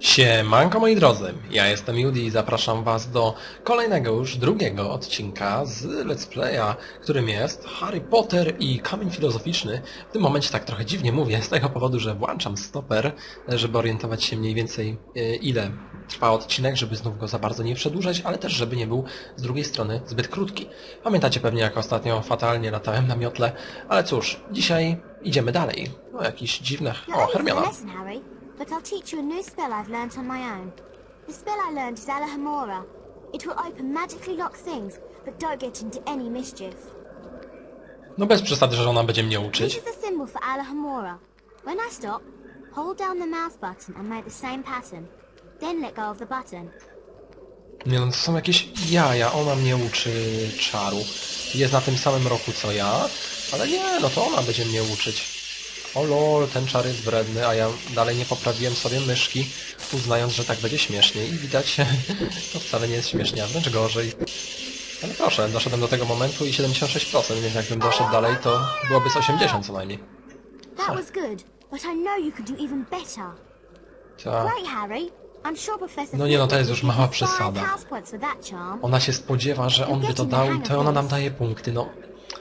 Siemanko moi drodzy, ja jestem Judy i zapraszam was do kolejnego już, drugiego odcinka z Let's Playa, którym jest Harry Potter i Kamień Filozoficzny. W tym momencie tak trochę dziwnie mówię, z tego powodu, że włączam stoper, żeby orientować się mniej więcej e, ile trwa odcinek, żeby znów go za bardzo nie przedłużać, ale też żeby nie był z drugiej strony zbyt krótki. Pamiętacie pewnie jak ostatnio fatalnie latałem na miotle, ale cóż, dzisiaj idziemy dalej. No jakieś dziwne... O, Hermiona. But I'll teach you a new spell I've learnt on my own. The spell I learned is Alohomora. It will open magically locked things, but don't get into any mischief. No bez przesady, że ona będzie mnie This uczyć. is the symbol for Alohomora. When I stop, hold down the mouse button and make the same pattern. Then let go of the button. Nie no, to są jakieś jaja, ona mnie uczy czaru. Jest na tym samym roku co ja, ale nie, no to ona będzie mnie uczyć. O lol, ten czar jest wredny, a ja dalej nie poprawiłem sobie myszki, uznając, że tak będzie śmieszniej. I widać, to wcale nie jest śmiesznie, a wręcz gorzej. Ale proszę, doszedłem do tego momentu i 76%, więc jakbym doszedł dalej, to byłoby z 80 co najmniej. That was good, but I know you could do even better. Great, Harry. No nie, no to jest już mała przesada. Ona się spodziewa, że on by to dał i to ona nam daje punkty. No,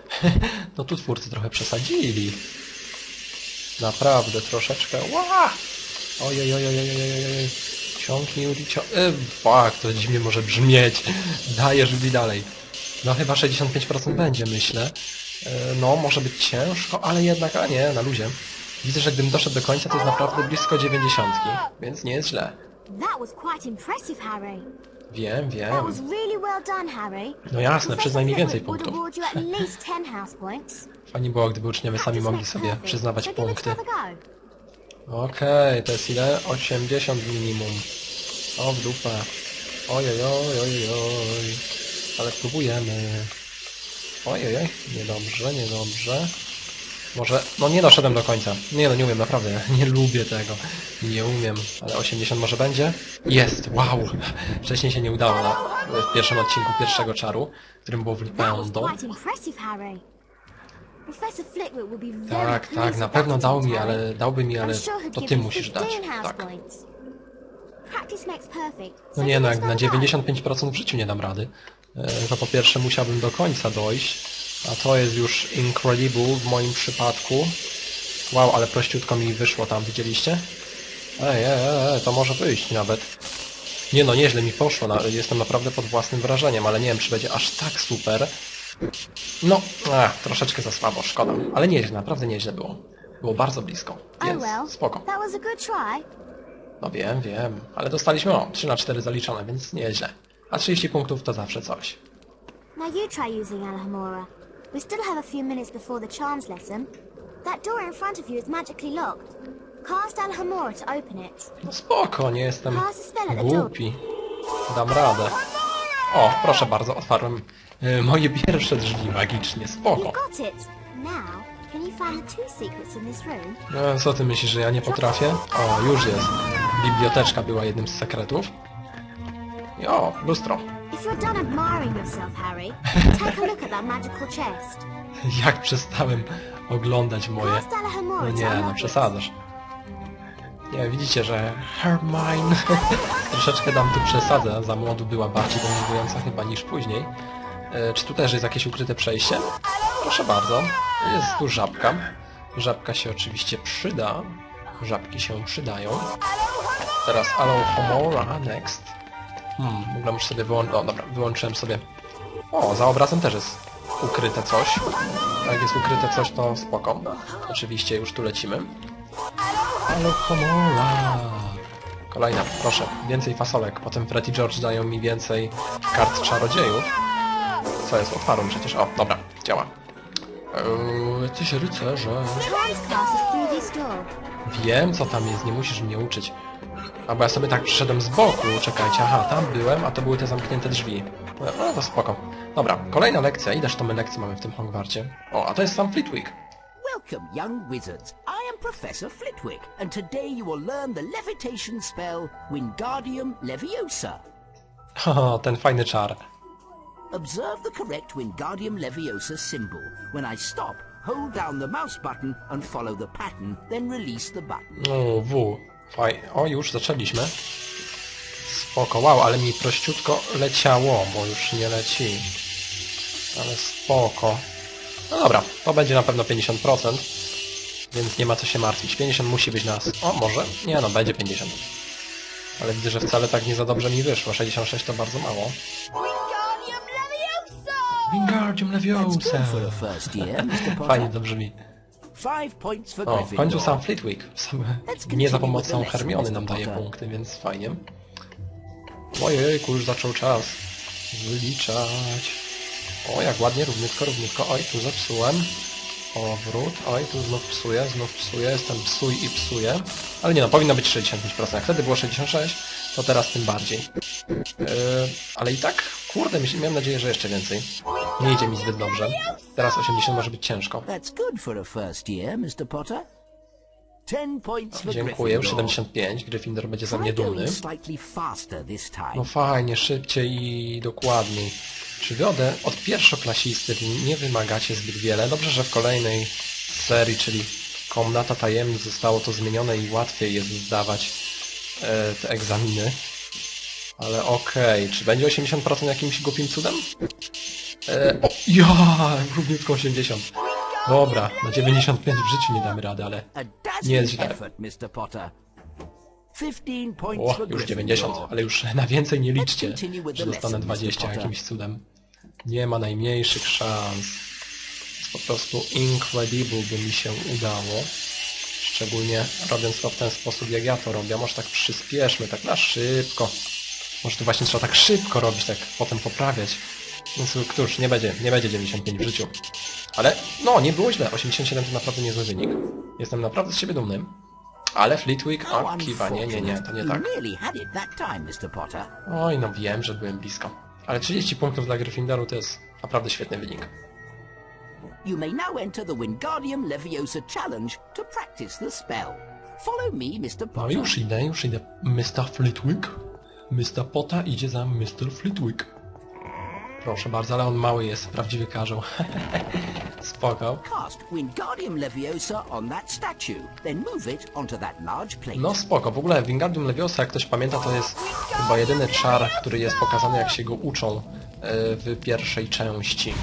no tu twórcy trochę przesadzili. Naprawdę, troszeczkę. Ła! Ojej, ojej, ojej, ojej, ojej. Ciągnij, Uli, cią... E, fuck, to dziwnie może brzmieć. Dajesz, Uli, dalej. No chyba 65% będzie, myślę. E, No, może być ciężko, ale jednak, a nie, na luzie. Widzę, że gdybym doszedł do końca, to jest naprawdę blisko 90, więc nie jest źle. That was quite impressive, Harry. Wiem, wiem. No jasne, przyznaj mi więcej punktów. award you at least 10 house points. Fajnie było, gdyby uczniowie sami mogli sobie przyznawać punkty. Okej, to jest ile? 80 minimum. O, w dupę. Ojej, oj, oj, oj. Ale spróbujemy. Ojej, oj, niedobrze, niedobrze. Może, no nie doszedłem do końca. Nie no, nie umiem, naprawdę. Nie lubię tego. Nie umiem, ale 80 może będzie? Jest, wow! Wcześniej się nie udało na, w pierwszym odcinku pierwszego czaru, którym było be very Tak, tak, na pewno dał mi, ale dałby mi, ale to ty musisz dać. 15 house Tak. No nie, no jak na another go. 95% w życiu nie dam rady. E, To po pierwsze musiałbym do końca dojść, a to jest już incredible w moim przypadku. Wow, ale prościutko mi wyszło tam, widzieliście? Ej, ej, ej, to może wyjść nawet. Nie no, nieźle mi poszło, na- jestem naprawdę pod własnym wrażeniem, ale nie wiem, czy będzie aż tak super. No, ach, troszeczkę za słabo, szkoda. Ale nieźle, naprawdę nieźle było. Było bardzo blisko, Oh więc spoko. No wiem, wiem, ale dostaliśmy o 3 na 4 zaliczone, więc nieźle. A 30 punktów to zawsze coś. Now you try using Alohomora. We still have a few minutes before the charms lesson. That door in front of you is magically locked. Cast Alohomora to open it. No spoko, nie jestem głupi. Dam radę. O, proszę bardzo, otwarłem y, moje pierwsze drzwi magicznie, spoko. No, co ty myślisz, że ja nie potrafię? O, już jest. Biblioteczka była jednym z sekretów. I o, lustro. If you're done admiring yourself, Harry, take a look at that magical chest. Jak przestałem oglądać moje... No nie, no przesadzasz. Nie, widzicie, że Hermione troszeczkę dam tu przesadzę. Za młodu była bardziej denerwująca chyba niż później. E, czy tu też jest jakieś ukryte przejście? Proszę bardzo. Jest tu żabka. Żabka się oczywiście przyda. Żabki się przydają. Teraz Alohomora next. Hmm, w ogóle muszę sobie wyłączyć... O, dobra, wyłączyłem sobie... O, za obrazem też jest ukryte coś. Jak jest ukryte coś, to spoko. Oczywiście już tu lecimy. Alohomora. Kolejna, proszę. Więcej fasolek. Potem Fred i George dają mi więcej kart czarodziejów. Co jest? Otwarłem przecież. O, dobra, działa. Eee, Tyś rycerze. Wiem, co tam jest, nie musisz mnie uczyć. A bo ja sobie tak przyszedłem z boku, czekajcie, aha, tam byłem, a to były te zamknięte drzwi. No, to spoko. Dobra, kolejna lekcja, ileż to my lekcje mamy w tym Hogwarcie? O, a to jest sam Flitwick. Welcome, young wizards. I am Professor Flitwick, and today you will learn the levitation spell Wingardium Leviosa. Haha, ten fajny czar. Observe the correct Wingardium Leviosa symbol. When I stop, hold down the mouse button and follow the pattern, then release the button. O, W. Faj... O, już zaczęliśmy. Spoko, wow, ale mi prościutko leciało, bo już nie leci. Ale spoko. No dobra, to będzie na pewno 50%, więc nie ma co się martwić. 50 musi być nas. O, może? Nie no, będzie 50. Ale widzę, że wcale tak nie za dobrze mi wyszło. 66 to bardzo mało. Wingardium Leviosa! Fajnie to brzmi. O, w końcu sam. Flitwick. Sam, nie za pomocą Hermiony nam daje punkty, więc fajnie. Ojejku, już zaczął czas wyliczać. O, jak ładnie, równiutko, równiutko. Oj, tu zepsułem. Powrót. Oj, tu znów psuję, znów psuję. Jestem psuj i psuję. Ale nie no, powinno być 65%. Jak wtedy było 66, to teraz tym bardziej. Yy, ale i tak, kurde, miałem nadzieję, że jeszcze więcej. Nie idzie mi zbyt dobrze. Teraz 80 może być ciężko. Dziękuję, już Gryffindor. 75. Gryffindor będzie za mnie dumny. No fajnie, szybciej i dokładniej. Przywiodę od pierwszoklasisty nie wymagacie zbyt wiele. Dobrze, że w kolejnej serii, czyli Komnata Tajemnic zostało to zmienione i łatwiej jest zdawać e, te egzaminy. Ale okej, czy będzie 80% jakimś głupim cudem? E, o, ja, równiutko 80. Dobra, na 95 w życiu nie damy rady, ale nie jest źle. effort, Mr. Potter. 15 points O, już Gryffindor. 90, ale już na więcej nie liczcie, że dostanę lesson, Mr. 20 Potter. jakimś cudem. Nie ma najmniejszych szans. Po prostu incredible, by mi się udało. Szczególnie robiąc to w ten sposób, jak ja to robię. Może tak przyspieszmy, tak na szybko. Może to właśnie trzeba tak szybko robić, tak potem poprawiać. Któż, nie będzie, nie będzie 95 w życiu. Ale, no, nie było źle. 87 to naprawdę niezły wynik. Jestem naprawdę z siebie dumny. Ale Fleetwick, o, kiwa, nie, nie, nie, to nie tak. Potter. Oj, no wiem, że byłem blisko. Ale 30 punktów dla Gryffindoru to jest naprawdę świetny wynik. You may now enter the Wingardium Leviosa challenge to practice the spell. Follow me, Mr. No Potter. już idę, już idę. Mr. Flitwick. Mr. Pota idzie za Mr. Flitwick. Proszę bardzo, ale on mały jest, prawdziwy karzeł. Spoko. No spoko, w ogóle Wingardium Leviosa, jak ktoś pamięta, to jest chyba jedyny czar, który jest pokazany, jak się go uczą e, w pierwszej części.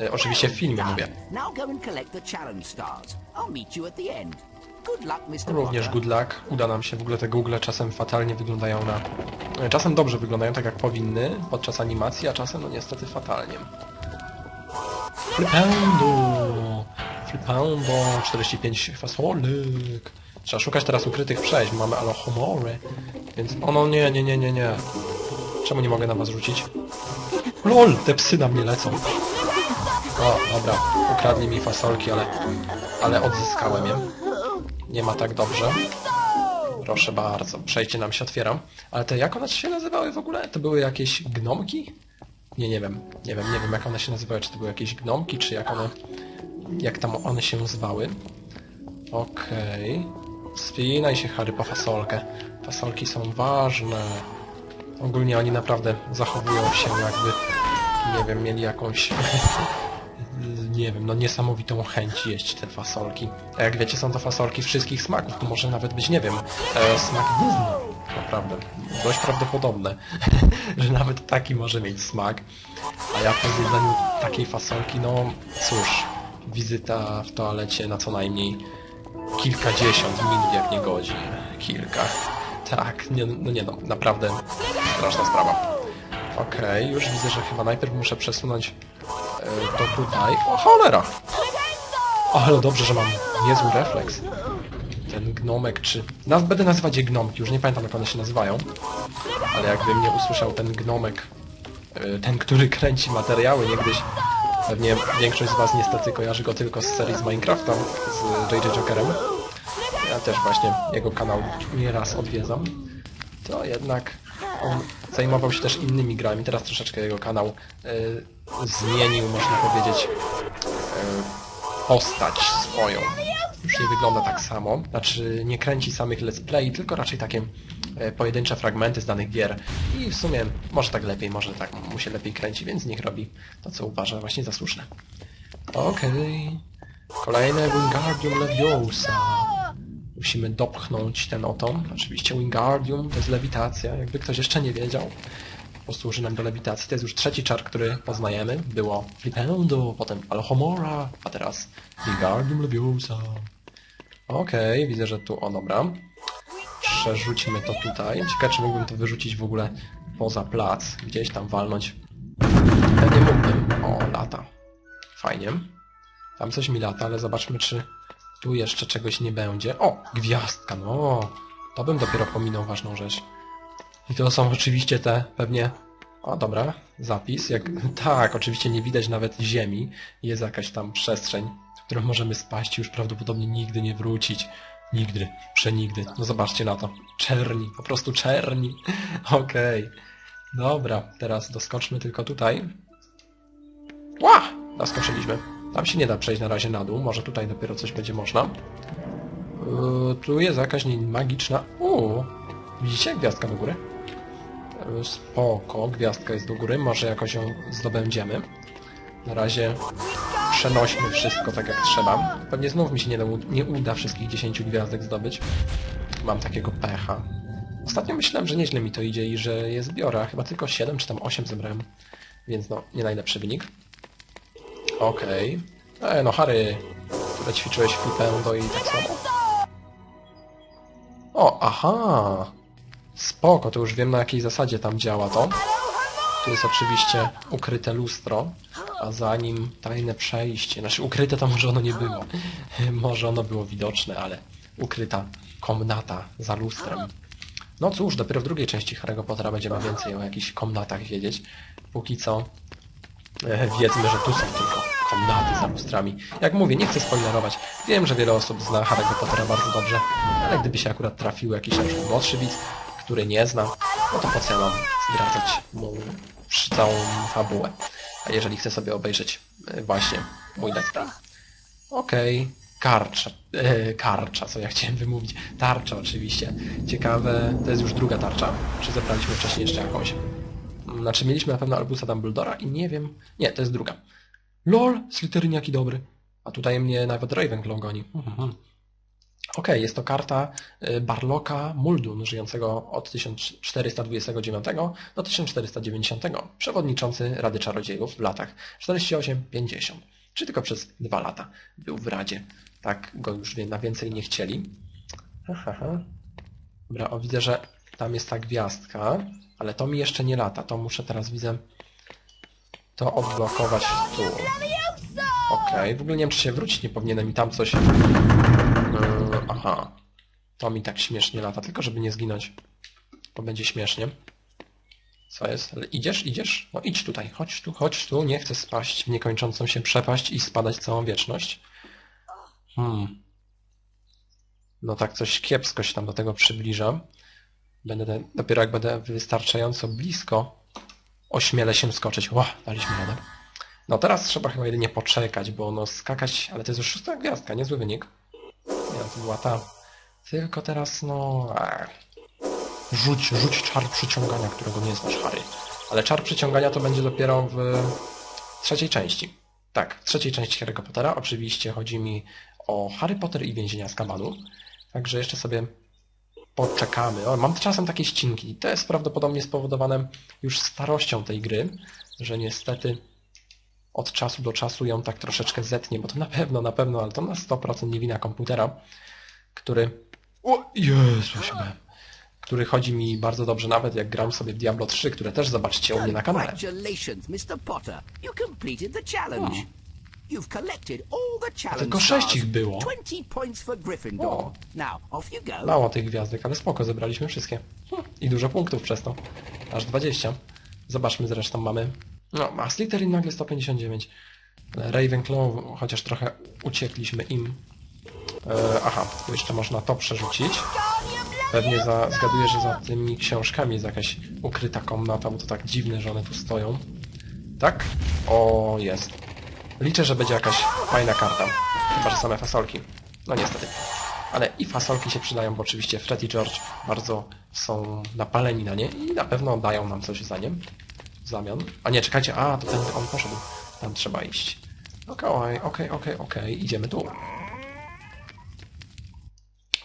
E, Oczywiście w filmie mówię. Now go and collect the challenge stars. I'll meet you at the end. Również good luck. Uda nam się. W ogóle te Google czasem fatalnie wyglądają na... e, Czasem dobrze wyglądają, tak jak powinny podczas animacji, a czasem no niestety fatalnie. Flipendo! Flipendo! 45 fasolek. Trzeba szukać teraz ukrytych przejść. Mamy Alohomore. Więc... O no nie, nie, nie, nie, nie. Czemu nie mogę na was rzucić? LOL! Te psy na mnie lecą. O, dobra. Ukradli mi fasolki, ale... Ale odzyskałem je. Nie ma tak dobrze. Proszę bardzo, przejście nam się otwiera. Ale te jak one się nazywały w ogóle? To były jakieś gnomki? Nie, nie wiem. Nie wiem, nie wiem jak one się nazywały. Czy to były jakieś gnomki, czy jak one... Jak tam one się zwały? Okej. Spinaj się, Harry, po fasolkę. Fasolki są ważne. Ogólnie oni naprawdę zachowują się jakby... Nie wiem, mieli jakąś... nie wiem, no niesamowitą chęć jeść te fasolki. A jak wiecie, są to fasolki wszystkich smaków, to może nawet być, nie wiem, e, smak gówna. Naprawdę, dość prawdopodobne, że nawet taki może mieć smak. A ja po zjedzeniu takiej fasolki, no cóż, wizyta w toalecie na co najmniej kilkadziesiąt minut, jak nie godzin. Kilka. Tak, nie, no nie no, naprawdę straszna sprawa. Okej, już widzę, że chyba najpierw muszę przesunąć to tutaj. O cholera! Ale dobrze, że mam niezły refleks. Ten gnomek, czy... Naz będę nazywać je gnomki, już nie pamiętam jak one się nazywają. Ale jakby mnie usłyszał ten gnomek, e, ten, który kręci materiały niegdyś, pewnie większość z was niestety kojarzy go tylko z serii z Minecrafta, z JJ Jokerem. Ja też właśnie jego kanał nieraz odwiedzam. To jednak on zajmował się też innymi grami. Teraz troszeczkę jego kanał y, zmienił, można powiedzieć, y, postać swoją. Już nie wygląda tak samo. Znaczy nie kręci samych let's play, tylko raczej takie y, pojedyncze fragmenty z danych gier. I w sumie może tak lepiej, może tak mu się lepiej kręci, więc niech robi to, co uważa właśnie za słuszne. Okej. Kolejne Wingardium Leviosa. Musimy dopchnąć ten oto. Oczywiście Wingardium to jest lewitacja, jakby ktoś jeszcze nie wiedział. Po prostu uży nam do lewitacji. To jest już trzeci czar, który poznajemy. Było Flipendo, potem Alhomora, a teraz Wingardium Leviosa. Okej, widzę, że tu, o dobra. Przerzucimy to tutaj. Ciekawe, czy mógłbym to wyrzucić w ogóle poza plac. Gdzieś tam walnąć. Pewnie mógłbym. O, lata. Fajnie. Tam coś mi lata, ale zobaczmy, czy tu jeszcze czegoś nie będzie. O, gwiazdka, no. To bym dopiero pominął ważną rzecz. I to są oczywiście te pewnie... O, dobra, zapis. Jak... Tak, oczywiście nie widać nawet ziemi. Jest jakaś tam przestrzeń, w którą możemy spaść i już prawdopodobnie nigdy nie wrócić. Nigdy, przenigdy. No zobaczcie na to. Czerni, po prostu czerni. Okej. Dobra, teraz doskoczmy tylko tutaj. Ła! Doskoczyliśmy. Tam się nie da przejść na razie na dół. Może tutaj dopiero coś będzie można. Yy, tu jest jakaś magiczna... Uuu, widzicie? Gwiazdka do góry. Yy, Spoko, gwiazdka jest do góry. Może jakoś ją zdobędziemy. Na razie przenośmy wszystko tak jak trzeba. Pewnie znów mi się nie, da, nie uda wszystkich 10 gwiazdek zdobyć. Mam takiego pecha. Ostatnio myślałem, że nieźle mi to idzie i że je zbiorę, chyba tylko 7 czy tam 8 zebrałem. Więc no, nie najlepszy wynik. Okej. E, no Harry, które ćwiczyłeś flipendo i tak samo. O, aha! Spoko, to już wiem na jakiej zasadzie tam działa to. Tu jest oczywiście ukryte lustro, a za nim tajne przejście. Znaczy ukryte to może ono nie było. Może ono było widoczne, ale ukryta komnata za lustrem. No cóż, dopiero w drugiej części Harry'ego Pottera będziemy więcej o jakichś komnatach wiedzieć. Póki co e, wiedzmy, że tu są tylko komnaty za lustrami. Jak mówię, nie chcę spoilerować. Wiem, że wiele osób zna Harry'ego Pottera bardzo dobrze, ale gdyby się akurat trafił jakiś na przykład młodszy widz, który nie zna, no to po co ja mam zdradzać mu całą fabułę. A jeżeli chce sobie obejrzeć e, właśnie mój let's. Okej, karcza, e, karcza, co ja chciałem wymówić. Tarcza oczywiście. Ciekawe, to jest już druga tarcza. Czy zebraliśmy wcześniej jeszcze jakąś? Znaczy mieliśmy na pewno Albusa Dumbledora i nie wiem... Nie, to jest druga. LOL, Slytherin jaki dobry. A tutaj mnie nawet Ravenclaw goni. Mhm. Okej, jest to karta y, Barlocka Muldun, żyjącego od 1429 do 1490, przewodniczący Rady Czarodziejów w latach 48-50, czy tylko przez dwa lata był w Radzie. Tak go już na więcej nie chcieli. Aha. Dobra, o widzę, że tam jest ta gwiazdka, ale to mi jeszcze nie lata, to muszę teraz, widzę, to odblokować tu. Okej, w ogóle nie wiem, czy się wrócić nie powinienem i tam coś... Yy, aha. To mi tak śmiesznie lata, tylko żeby nie zginąć. Bo będzie śmiesznie. Co jest? Ale idziesz? Idziesz? No idź tutaj, chodź tu, chodź tu. Nie chcę spaść w niekończącą się przepaść i spadać całą wieczność. Hmm. No tak coś kiepsko się tam do tego przybliża. Będę dopiero jak będę wystarczająco blisko, ośmielę się skoczyć. Ła, daliśmy radę. No teraz trzeba chyba jedynie poczekać, bo no skakać, ale to jest już szósta gwiazdka, niezły wynik. Nie, to była ta. Tylko teraz no... Ach. Rzuć, rzuć czar przyciągania, którego nie znasz, Harry. Ale czar przyciągania to będzie dopiero w trzeciej części. Tak, w trzeciej części Harry'ego Pottera. Oczywiście chodzi mi o Harry Potter i więzienia z Kabanu. Także jeszcze sobie poczekamy. O, mam czasem takie ścinki. To jest prawdopodobnie spowodowane już starością tej gry, że niestety od czasu do czasu ją tak troszeczkę zetnie, bo to na pewno, na pewno, ale to na 100% nie wina komputera, który... O, Jezu. Który chodzi mi bardzo dobrze, nawet jak gram sobie w Diablo 3, które też zobaczcie u mnie na kanale. Congratulations, Mr. Potter. You completed the challenge. You've collected all the challenge tylko sześć ich było. 20 points for Gryffindor. Now, off you go. Mało tych gwiazdek, ale spoko, zebraliśmy wszystkie. Hm, I dużo punktów przez to. Aż 20. Zobaczmy zresztą mamy... No, a Slytherin nagle 159. Ravenclaw, chociaż trochę uciekliśmy im. E, aha, tu jeszcze można to przerzucić. Pewnie za, zgaduję, że za tymi książkami jest jakaś ukryta komnata, bo to tak dziwne, że one tu stoją. Tak? O, jest. Liczę, że będzie jakaś fajna karta. Chyba, że same fasolki. No niestety. Ale i fasolki się przydają, bo oczywiście Fred i George bardzo są napaleni na nie i na pewno dają nam coś za nie. W zamian. A nie, czekajcie, a, to ten on poszedł. Tam trzeba iść. Okej, okej, okej, okej, idziemy tu.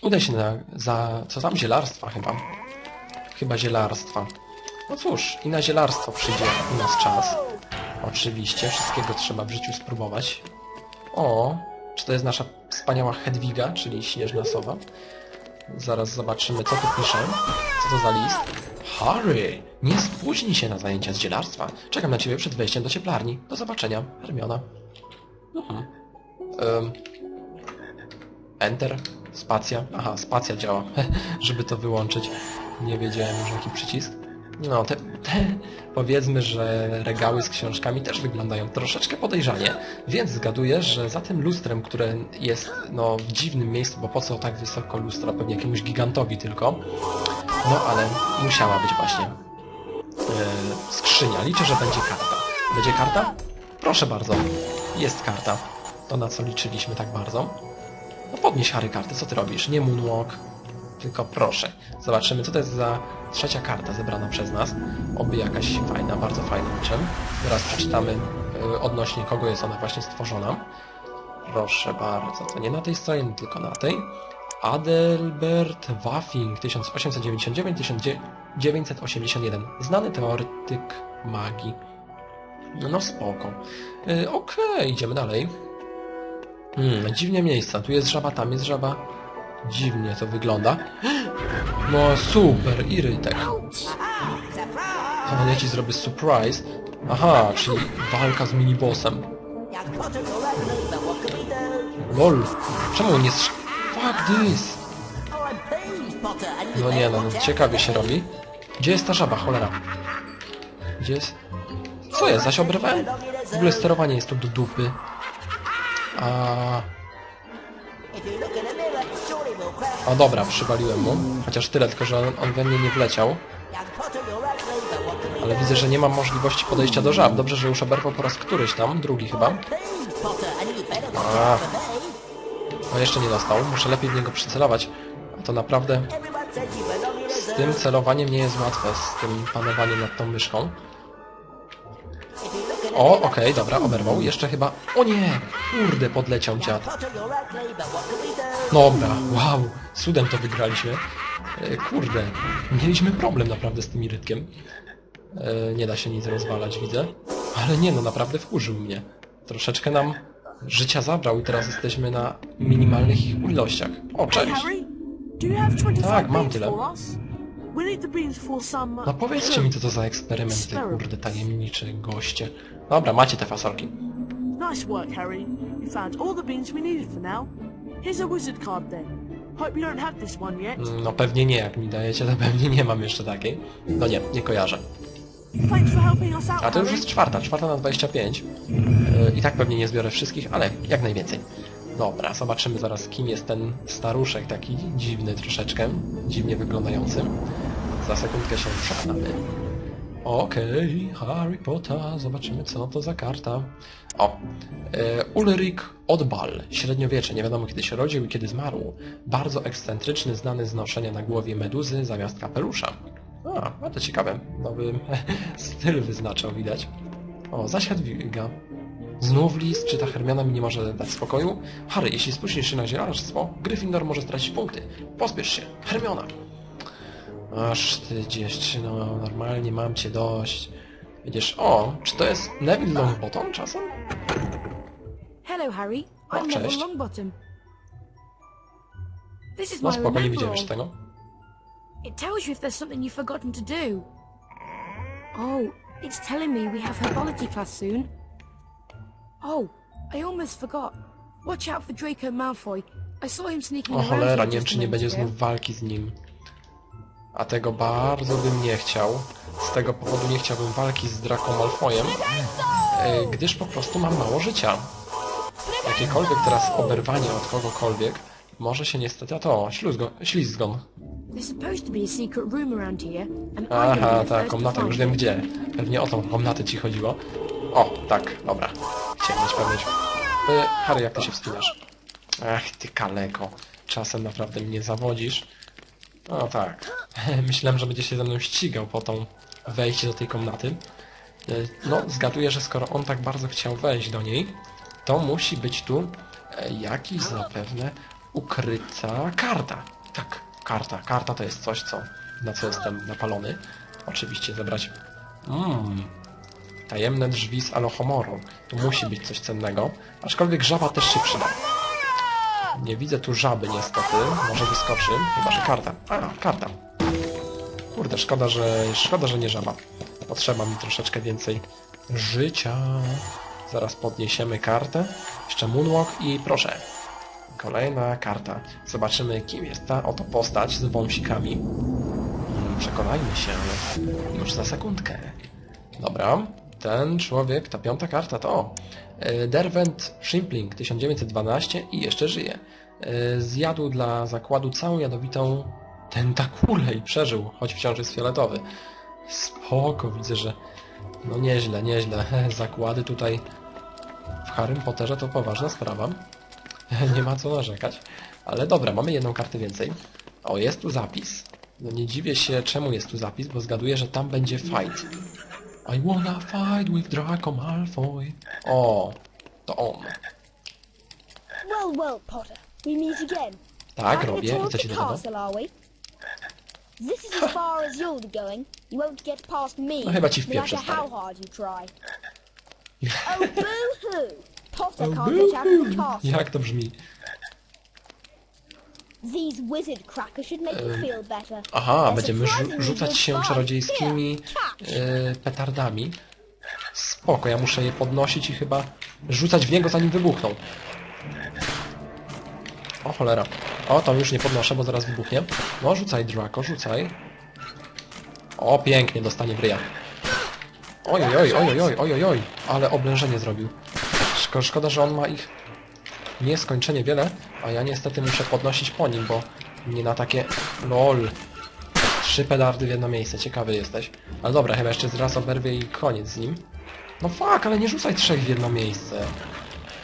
Udaj się na, za, co tam, zielarstwa chyba. Chyba zielarstwa. No cóż, i na zielarstwo przyjdzie u nas czas. Oczywiście, wszystkiego trzeba w życiu spróbować. O, czy to jest nasza wspaniała Hedwiga, czyli śnieżna sowa? Zaraz zobaczymy, co tu pisze. Co to za list? Harry, nie spóźnij się na zajęcia z zielarstwa. Czekam na ciebie przed wejściem do cieplarni. Do zobaczenia, Hermiona. Mhm. Em, Enter, spacja. Aha, spacja działa, żeby to wyłączyć. Nie wiedziałem już jaki przycisk. No, te, te powiedzmy, że regały z książkami też wyglądają troszeczkę podejrzanie, więc zgaduję, że za tym lustrem, które jest no, w dziwnym miejscu, bo po co tak wysoko lustra, pewnie jakiemuś gigantowi tylko, no ale musiała być właśnie e, skrzynia. Liczę, że będzie karta. Będzie karta? Proszę bardzo, jest karta. To na co liczyliśmy tak bardzo. No podnieś Harry kartę, co ty robisz? Nie moonwalk, tylko proszę. Zobaczymy, co to jest za trzecia karta zebrana przez nas. Oby jakaś fajna, bardzo fajna niczym. Teraz przeczytamy y, odnośnie kogo jest ona właśnie stworzona. Proszę bardzo, to nie na tej stronie, tylko na tej. Adelbert Waffing 1899-1981. Znany teoretyk magii. No spoko. Y, Okej, idziemy dalej. Hmm, dziwnie miejsca. Tu jest żaba, tam jest żaba. Dziwnie to wygląda. No super, irytek. A ja ci zrobię surprise. Aha, czyli walka z minibossem. Lol. Czemu nie strz... Fuck this! No nie no, ciekawie się robi. Gdzie jest ta żaba, cholera? Gdzie jest... Co jest? Zaś obrywałem? W ogóle sterowanie jest tu do dupy. A... O dobra, przywaliłem mu. Chociaż tyle, tylko że on, we mnie nie wleciał. Ale widzę, że nie mam możliwości podejścia do żab. Dobrze, że już oberwał po raz któryś tam, drugi chyba. A. No jeszcze nie dostał. Muszę lepiej w niego przycelować. A to naprawdę z tym celowaniem nie jest łatwe, z tym panowaniem nad tą myszką. O, okej, dobra, oberwał. Jeszcze chyba... O nie! Kurde, podleciał dziad. Dobra, wow, cudem to wygraliśmy. E, Kurde, mieliśmy problem naprawdę z tym irytkiem. E, Nie da się nic rozwalać, widzę. Ale nie no, naprawdę wkurzył mnie. Troszeczkę nam życia zabrał i teraz jesteśmy na minimalnych ich ilościach. O, cześć! Harry, do you have 25 Tak, mam tyle. uh, No powiedzcie mi, co to za eksperyment, ty kurde tajemniczy goście. Dobra, macie te fasolki. Nice work, Harry. You found all the beans we needed for now. Here's a wizard card then. Hope you don't have this one yet. No pewnie nie, jak mi dajecie, to pewnie nie mam jeszcze takiej. No nie, nie kojarzę. Thanks for helping us out, A to już Harry. jest czwarta, czwarta na 25. Yy, I tak pewnie nie zbiorę wszystkich, ale jak najwięcej. Dobra, zobaczymy zaraz kim jest ten staruszek, taki dziwny troszeczkę, dziwnie wyglądający. Za sekundkę się przekonamy. Okej, Harry Potter, zobaczymy co to za karta. O, e, Ulrich Odbal, średniowiecze, nie wiadomo kiedy się rodził i kiedy zmarł. Bardzo ekscentryczny, znany z noszenia na głowie meduzy zamiast kapelusza. A, no to ciekawe, nowy styl wyznaczał, widać. O, zaś Hedwiga. Znów list, czy ta Hermiona mi nie może dać spokoju? Harry, jeśli spuścisz się na zielarstwo, Gryffindor może stracić punkty. Pospiesz się, Hermiona! Aż ty gdzieś, no normalnie mam cię dość. Widzisz, o, czy to jest Neville Longbottom czasem? Hello, Harry. I'm Neville cześć. Longbottom. This is No my spoko, nie widziałem tego. It tells you if there's something you've forgotten to do. Oh, it's telling me we have herbology class soon. Oh, I almost forgot. Watch out for Draco Malfoy. I saw him sneaking O cholera, nie wiem czy nie będzie znów walki z nim. A tego bardzo bym nie chciał. Z tego powodu nie chciałbym walki z Draco Malfoyem, e, gdyż po prostu mam mało życia. Jakiekolwiek teraz oberwanie od kogokolwiek może się niestety... A to, śluzgo, ślizgon. Aha, tak, to komnata, już wiem gdzie. Pewnie o tą komnatę ci chodziło. O, tak, dobra. Chciałem mieć pewność. Harry, jak ty się wspinasz? Ach, ty kaleko. Czasem naprawdę mnie zawodzisz. O tak. Myślałem, że będzie się ze mną ścigał po tą wejście do tej komnaty. E, No, zgaduję, że skoro on tak bardzo chciał wejść do niej, to musi być tu e, jakiś zapewne ukryta karta. Tak, karta. Karta to jest coś, co, na co jestem napalony. Oczywiście zebrać... Mmm, tajemne drzwi z Alohomoru. Tu musi być coś cennego. Aczkolwiek żaba też się przyda. Nie widzę tu żaby niestety. Może wyskoczy. Chyba, że karta. A, karta. Kurde, szkoda, że, szkoda, że nie żaba. Potrzeba mi troszeczkę więcej życia. Zaraz podniesiemy kartę. Jeszcze moonwalk i proszę. Kolejna karta. Zobaczymy, kim jest ta oto postać z wąsikami. Mm, Przekonajmy się już za sekundkę. Dobra, ten człowiek, ta piąta karta to e, Derwent Shimpling 1912 i jeszcze żyje. E, Zjadł dla zakładu całą jadowitą tentakulę i przeżył, choć wciąż jest fioletowy. Spoko, widzę, że no nieźle, nieźle. Zakłady tutaj w Harrym Potterze to poważna sprawa. Nie ma co narzekać. Ale dobra, mamy jedną kartę więcej. O, jest tu zapis. No nie dziwię się, czemu jest tu zapis, bo zgaduję, że tam będzie fight. I wanna fight with Draco Malfoy. O, to on. Well, well, Potter, we meet again. Tak, robię. I co się do tego? castle, are we? This is as far as you're going. You won't get past me, No chyba ci no wpieprzę, matter how stary. hard you try. Oh, boo-hoo! Potter Oh, can't get out of the castle. Jak to brzmi? These wizard crackers should make you feel better. Aha, They're będziemy rzu surprisingly rzucać good się fun. czarodziejskimi Here, catch. e, petardami. Spoko, ja muszę je podnosić i chyba rzucać w niego zanim wybuchną. O cholera. O, to już nie podnoszę, bo zaraz wybuchnie. No, rzucaj Draco, rzucaj. O, pięknie, dostanie w ryja. Oj, oj, oj, oj, oj, oj, oj, oj, ale oblężenie zrobił. Szko szkoda, że on ma ich nieskończenie wiele, a ja niestety muszę podnosić po nim, bo nie na takie... LOL. Trzy pedardy w jedno miejsce, ciekawy jesteś. Ale dobra, chyba jeszcze raz oberwie i koniec z nim. No fuck, ale nie rzucaj trzech w jedno miejsce.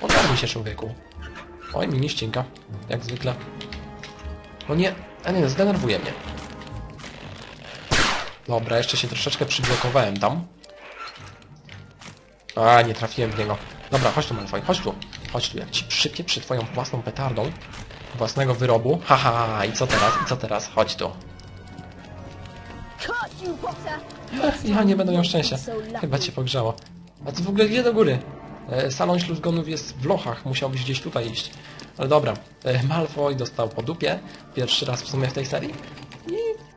Ogarnij się, człowieku. Oj, mini ścinka. Jak zwykle. No nie, a nie, zdenerwuje mnie. Dobra, jeszcze się troszeczkę przyblokowałem tam. A, nie trafiłem w niego. Dobra, chodź tu, Malfoy, chodź tu. Chodź tu, jak ci przypieprzy twoją własną petardą własnego wyrobu. Haha, i co teraz, i co teraz? Chodź tu. Ja nie będę miał szczęścia. Chyba cię pogrzało. A ty w ogóle gdzie do góry? E, Salon śluzgonów jest w lochach, musiałbyś gdzieś tutaj iść. Ale dobra, e, Malfoy dostał po dupie. Pierwszy raz w sumie w tej serii. I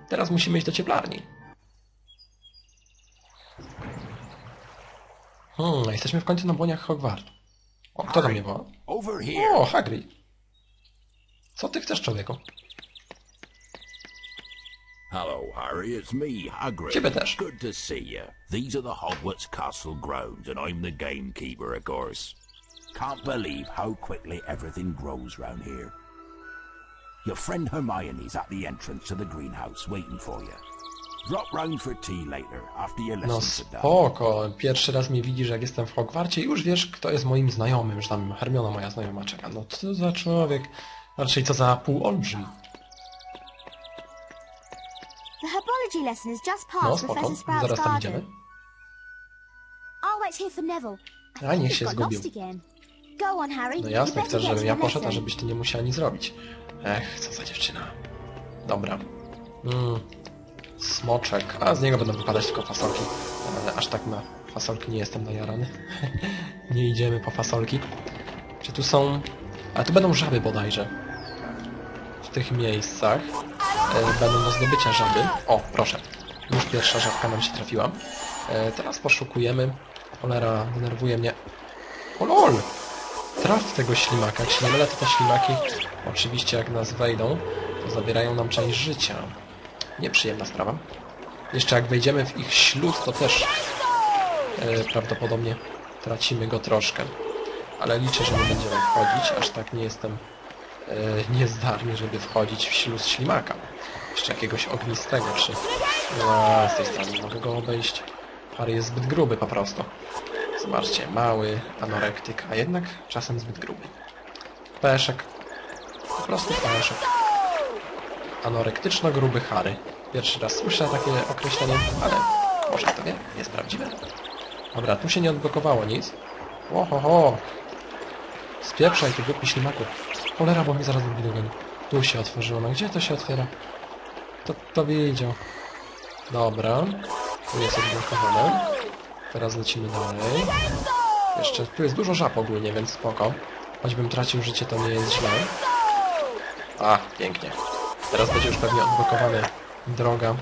teraz musimy iść do cieplarni. Hmm, jesteśmy w końcu na błoniach Hogwartu. O, kto do mnie woła? O, Hagrid. Co ty chcesz, człowieku? Hello, Harry. It's me, Hagrid. Ciebie też. Good to see you. These are the Hogwarts Castle grounds, and I'm the gamekeeper, of course. Can't believe how quickly everything grows round here. Your friend Hermione's at the entrance to the greenhouse, waiting for you. Drop round for tea later, after your No lessons are done. spoko, pierwszy raz mnie widzisz jak jestem w Hogwarcie i już wiesz kto jest moim znajomym, że tam Hermiona moja znajoma czeka. No co za człowiek, raczej co za półolbrzym. The herbology lesson is just No past spoko, Professor Sprout's zaraz tam garden. idziemy. I'll wait here for Neville. I A think niech he's się got zgubił. lost again. Go on, Harry. No You jasne, better chcesz, get żebym ja the poszedł, a lesson. żebyś ty nie musiała nic zrobić. Ech, co za dziewczyna. Dobra. Mm. Smoczek. A z niego będą wypadać tylko fasolki. Ale aż tak na fasolki nie jestem najarany. nie idziemy po fasolki. Czy tu są... A tu będą żaby bodajże. W tych miejscach. E, będą do zdobycia żaby. O, proszę. Już pierwsza żabka nam się trafiła. E, teraz poszukujemy. Cholera, denerwuje mnie. O lol! Traf tego ślimaka. Jak się nie mylę, to te ślimaki, oczywiście jak nas wejdą, to zabierają nam część życia. Nieprzyjemna sprawa. Jeszcze jak wejdziemy w ich śluz, to też e, prawdopodobnie tracimy go troszkę. Ale liczę, że nie będziemy wchodzić. Aż tak nie jestem niezdarny, żeby wchodzić w śluz ślimaka. Jeszcze jakiegoś ognistego, czy... A, z tej strony nie mogę go obejść. Harry jest zbyt gruby po prostu. Zobaczcie, mały anorektyk, a jednak czasem zbyt gruby. Peszek. Po prostu peszek. Anorektyczno-gruby Harry. Pierwszy raz słyszę takie określenie, ale może kto wie, jest prawdziwe. Dobra, tu się nie odblokowało nic. Ohoho! Spieprzaj, ty głupi ślimaku. Cholera, bo mnie zaraz drugi dogoni. Tu się otworzyło. No gdzie to się otwiera? To, to widział. Dobra. Tu jest odblokowane. Teraz lecimy dalej. Jeszcze, tu jest dużo żab ogólnie, więc spoko. Choćbym tracił życie, to nie jest źle. A, pięknie. Teraz będzie już pewnie odblokowana droga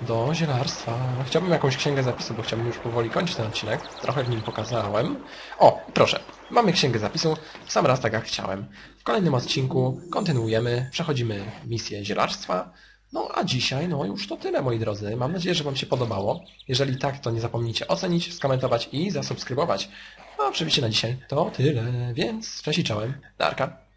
do zielarstwa. Chciałbym jakąś księgę zapisu, bo chciałbym już powoli kończyć ten odcinek. Trochę w nim pokazałem. O, proszę. Mamy księgę zapisu. Sam raz tak jak chciałem. W kolejnym odcinku kontynuujemy, przechodzimy misję zielarstwa. No a dzisiaj, no już to tyle moi drodzy. Mam nadzieję, że Wam się podobało. Jeżeli tak, to nie zapomnijcie ocenić, skomentować i zasubskrybować. No oczywiście na dzisiaj to tyle, więc cześć i czołem. Darka.